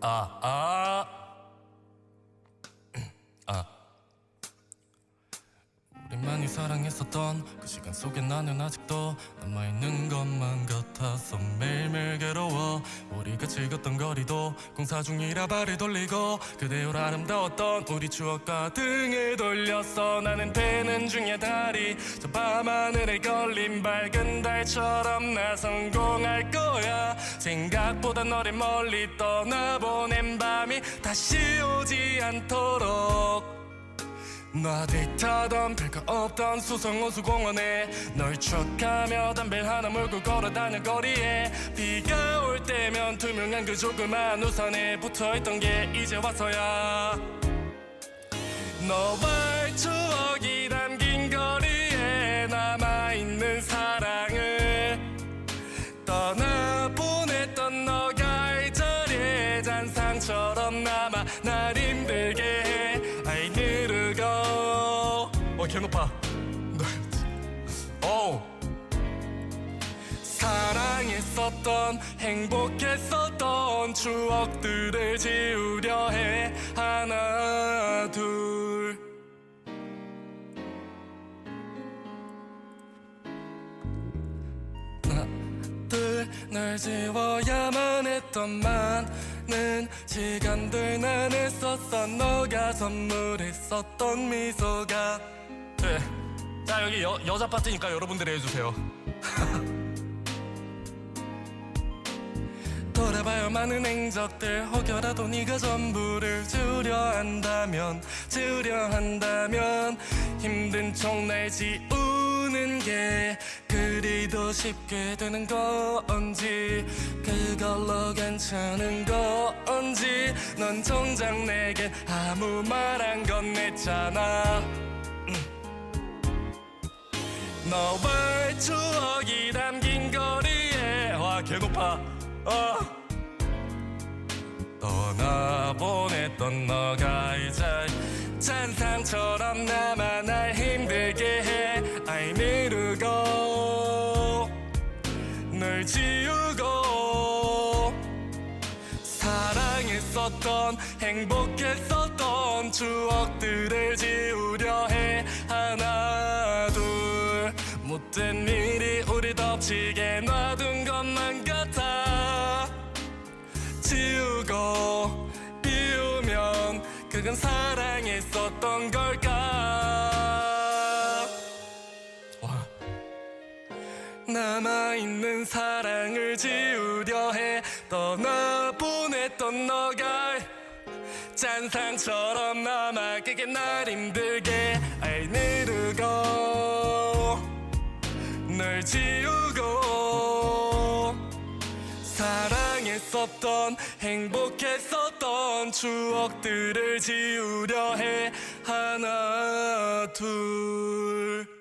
아, 아. 아. 우리만이 사랑했었던 그 시간 속에 나는 아직도 남아있는 것만 같아서 우리가 즐겼던 거리도 공사 중이라 발을 돌리고 그대로 아름다웠던 우리 추억과 등을 돌렸어 나는 되는 중에 달이 저 밤하늘에 걸린 밝은 달처럼 나 성공할 거야. 생각보다 너를 멀리 떠나보낸 밤이 다시 오지 않도록 나들 타던 별거 없던 수성호수공원에 널 추억하며 담배 하나 물고 걸어다닐 거리에 비가 올 때면 투명한 그 조그만 우산에 붙어있던 게 이제 와서야. 너와의 추억이 담긴 거리에 남아있는 사랑을 떠나보냈던 너가 이 자리에 잔상처럼 남아 날 힘들게 사랑했었던 행복했었던 추억들을 지우려 해. 하나 둘. 둘널 지워야만 했던 많은 시간들 나는 썼어. 너가 선물했었던 미소가 네. 자 여기 여, 여자 파트니까 여러분들이 해주세요 돌아봐요. 많은 행적들 혹여라도 네가 전부를 주려 한다면 주려 한다면 힘든 척날 지우는 게 그리도 쉽게 되는 건지 그걸로 괜찮은 건지 넌 정작 내겐 아무 말 안 건넸잖아. 너와의 추억이 담긴 거리에 와 개높아 어. 떠나보냈던 너가 이제 잔상처럼 남아 날 힘들게 해. I 미루고 널 지우고 사랑했었던 행복했었던 추억들을 지우려 해. 하나 둘. 못된 일이 우리 덮치게 놔둔 것만 같아 지우고 비우면 그건 사랑했었던 걸까 와. 남아있는 사랑을 지우려 해 떠나보냈던 너가 잔상처럼 남아 그게 날 힘들게 알 느르고 널 지우고 사랑했었던 행복했었던 추억들을 지우려 해. 하나 둘